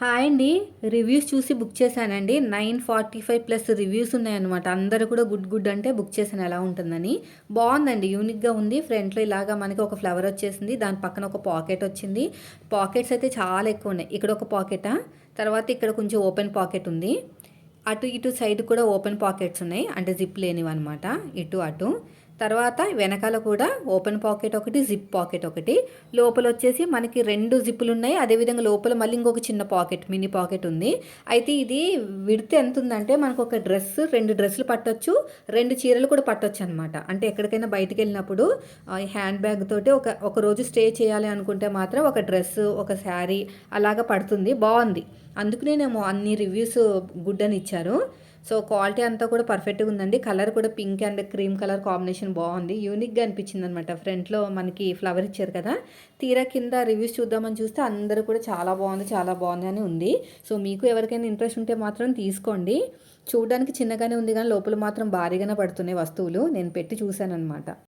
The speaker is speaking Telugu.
హాయ్ అండి. రివ్యూస్ చూసి బుక్ చేశానండి. Nine forty five plus reviews ఉన్నాయన్నమాట. అందరూ కూడా గుడ్ గుడ్ అంటే బుక్ చేశాను. ఎలా ఉంటుందని. బాగుందండి. యూనిక్గా ఉంది. ఫ్రంట్లో ఇలాగా మనకి ఒక ఫ్లవర్ వచ్చేసింది. దాని పక్కన ఒక పాకెట్ వచ్చింది. పాకెట్స్ అయితే చాలా ఎక్కువ ఉన్నాయి. ఇక్కడ ఒక పాకెటా? తర్వాత ఇక్కడ కొంచెం ఓపెన్ పాకెట్ ఉంది. అటు ఇటు సైడ్ కూడా ఓపెన్ పాకెట్స్ ఉన్నాయి. అంటే జిప్ లేనివి అనమాట ఇటు అటు. తర్వాత వెనకాల కూడా ఓపెన్ పాకెట్ ఒకటి జిప్ పాకెట్ ఒకటి. లోపల వచ్చేసి మనకి రెండు జిప్పులు ఉన్నాయి అదేవిధంగా లోపల మళ్ళీ ఇంకొక చిన్న పాకెట్ మినీ పాకెట్ ఉంది. అయితే ఇది విడితే ఎంత ఉందంటే మనకు ఒక డ్రెస్ రెండు డ్రెస్సులు పట్టొచ్చు. రెండు చీరలు కూడా పట్టొచ్చు అనమాట అంటే ఎక్కడికైనా బయటకు వెళ్ళినప్పుడు హ్యాండ్ బ్యాగ్ తోటి ఒక ఒక రోజు స్టే చేయాలి అనుకుంటే మాత్రం ఒక డ్రెస్ ఒక శారీ అలాగా పడుతుంది. బాగుంది. అందుకనేనేమో అన్ని రివ్యూస్ గుడ్ అని ఇచ్చారు సో క్వాలిటీ అంతా కూడా పర్ఫెక్ట్గా ఉందండి. కలర్ కూడా pink and cream colour combination బాగుంది. యూనిక్గా అనిపించింది అనమాట ఫ్రంట్లో మనకి ఫ్లవర్ ఇచ్చారు కదా. తీరా కింద రివ్యూస్ చూద్దామని చూస్తే అందరూ కూడా చాలా బాగుంది చాలా బాగుంది అని ఉంది. సో మీకు ఎవరికైనా ఇంట్రెస్ట్ ఉంటే మాత్రం తీసుకోండి. చూడడానికి చిన్నగానే ఉంది కానీ లోపల మాత్రం భారీగానే పడుతున్నాయి వస్తువులు. నేను పెట్టి చూశాను అనమాట